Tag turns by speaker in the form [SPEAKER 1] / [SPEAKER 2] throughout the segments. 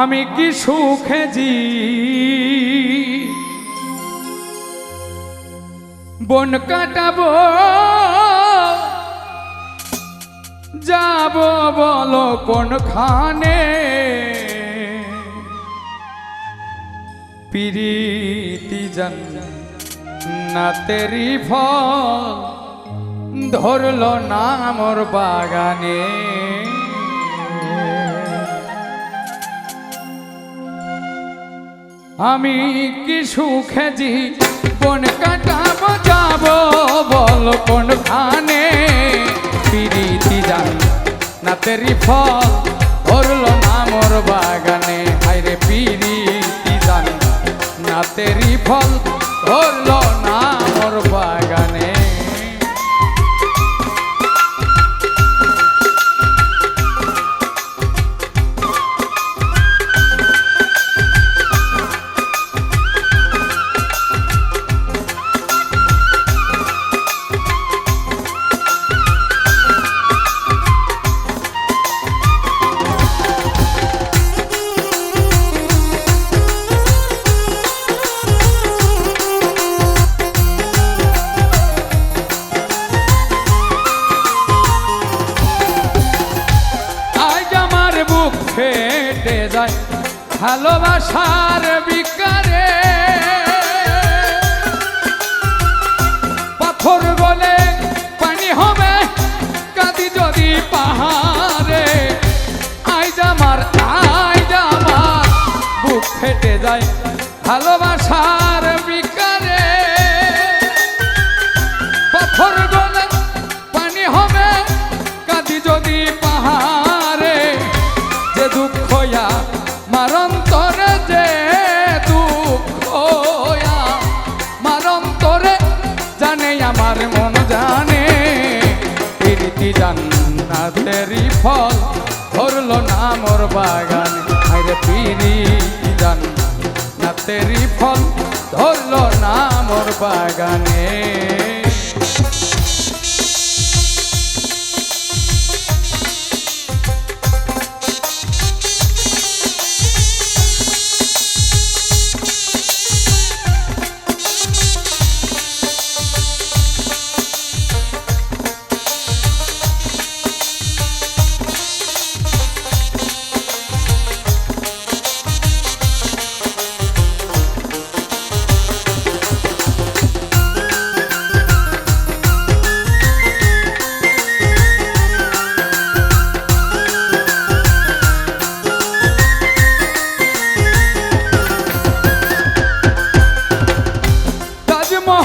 [SPEAKER 1] আমি কি সুখে জি? বন কাটাবো, যাব বলো কোনখানে? পিরিতি জন না তেরি ফল, ধরল না মোর বাগানে। আমি কি সুখে বন কাটাবো, যাব? বল কোন খানে পিরিতি জান না তেরি ফল ধরল না মোর বাগানে। হাইরে পিরিতি জান না তেরি ফল যায় ভালোবাসার বিকারে। পাথর বলে পানি হবে কাঁদি যদি পাহাড়ে। আইজ আমার আইজ আমার, বুক ফেটে যায় ভালোবাসার জানে, প্রীতি জান্নাতেরই ফল ধরলো না মোর বাগান। আরে পিরি জান না তেরি ফল ধরলো না মোর বাগানে।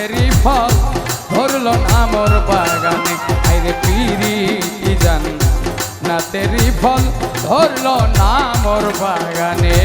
[SPEAKER 1] তেরি ফল ধরল না মোর বাগানে। আইরে পিরিতি জান না। তেরি ফল ধরল না মোর বাগানে।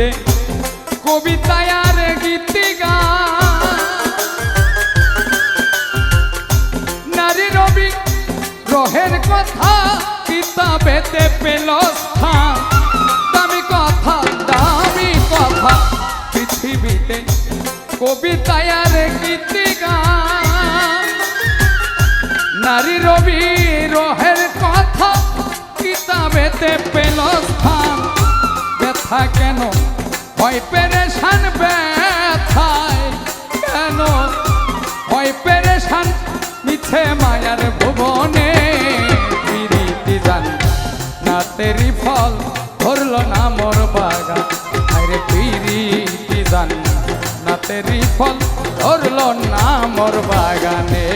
[SPEAKER 1] গীতিতে কবিতায় আর গীতিকা নারী রবি রহের কথা কিতাবেতে পেল স্থান। দামি কথা দামি কথা, পৃথিবীতে কবিতায় আর গীতিকা নারী রবি রহের কথা কিতাবেতে পেল ব্যথা কেন? হয় পেরেশান ব্যথায় কেন? হয় পেরেশান মিছে মায়ার ভুবনে পিরিতি জান না তেরি ফল ধরল না মোর বাগান। আরে পিরিতি জান না তেরি ফল ধরল না মোর বাগানে।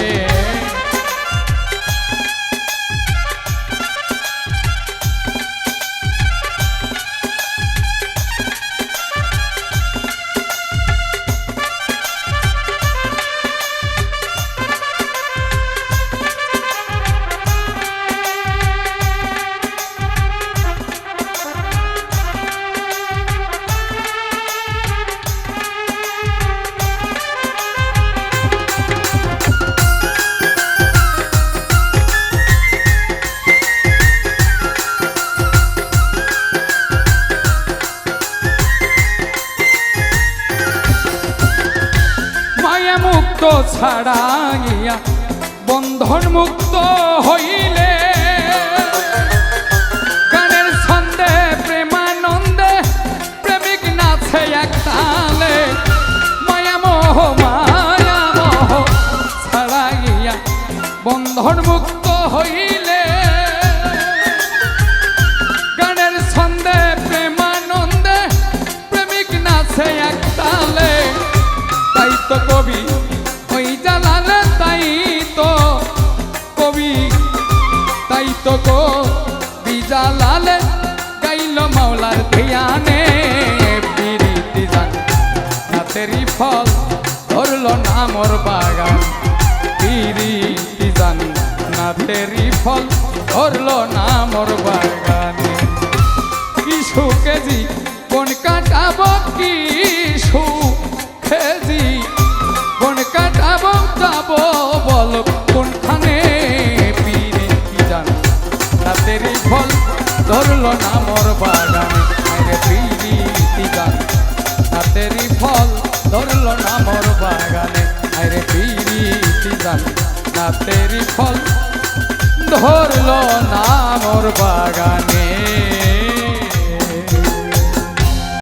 [SPEAKER 1] মায়া মুক্ত ছাড়াইয়া বন্ধন মুক্ত হইলে। গানের ছন্দে, প্রেমানন্দে প্রেমিক নাচে এক তালে। মায়া মোহ মায়া মোহ ছাড়াইয়া বন্ধন মুক্ত হইলে। হাতেরই ফল ধরল না মোর বাগান। পিরিতি জান তেরি ফল ধরল না মোর বাগানে। কিছু কেজি কোন কাটাবো কিশু রাতেরই ফল ধরল না মোর বাগানে।